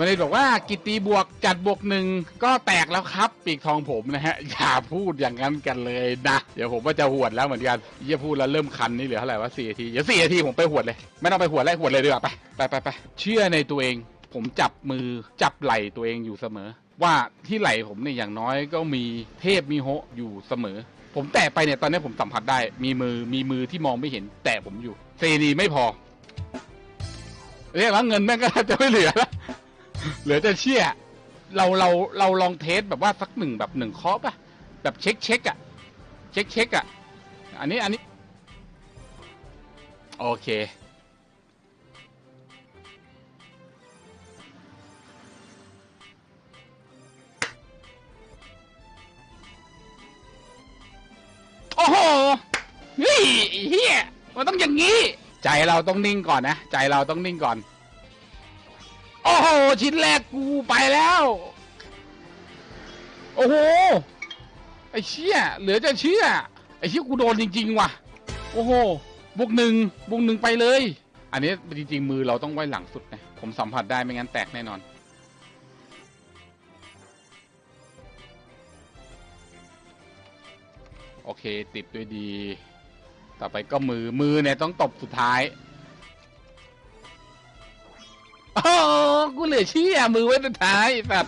วันนี้บอกว่ากิตตีบวกจัดบวกหนึ่งก็แตกแล้วครับ ปีกทองผมนะฮะ อย่าพูดอย่างนั้นกันเลยนะ เดี๋ยวผมก็จะหวดแล้วเหมือนกันเยี่ยพูดแล้วเริ่มคันนี่เหลือเท่าไหร่วะสี่นาที เดี๋ยวสี่นาทีผมไปหวดเลย ไม่ต้องไปหวดแล้วหวดเลยดีกว่าไปไปไปไปเชื่อในตัวเองผมจับมือจับไหล่ตัวเองอยู่เสมอ ว่าที่ไหล่ผมเนี่ยอย่างน้อยก็มีเทพมีโฮอยู่เสมอ ผมแตะไปเนี่ยตอนนี้ผมสัมผัสได้ มีมือมีมือที่มองไม่เห็น แต่ผมอยู่เซนีไม่พอเรียกแล้วเงินแม่งก็จะไม่เหลือแล้ว เหลือจะเชี่ยเราเราเราลองเทสแบบว่าสักหนึ่งแบบหนึ่งเคาะป่ะ แบบเช็คเช็คอะเช็คเช็คอะอันนี้อันนี้ โอเค โอ้โหเฮ้ยเฮียมันต้องอย่างนี้ ใจเราต้องนิ่งก่อนนะ ใจเราต้องนิ่งก่อน ชิ้นแรกกูไปแล้ว โอ้โห ไอ้เชี่ยเหลือจะเชื่อ ไอ้เชี่ยกูโดนจริง ๆ ว่ะ โอ้โหบวกหนึ่งบวกหนึ่งไปเลย อันนี้จริง ๆ มือเราต้องไว้หลังสุดนะ ผมสัมผัสได้ไม่งั้นแตกแน่นอนโอเค ติดด้วยดี ต่อไปก็มือมือเนี่ยต้องตบสุดท้าย โอ้ กูเหลือเชื่อมือไว้สุดท้ายแบบ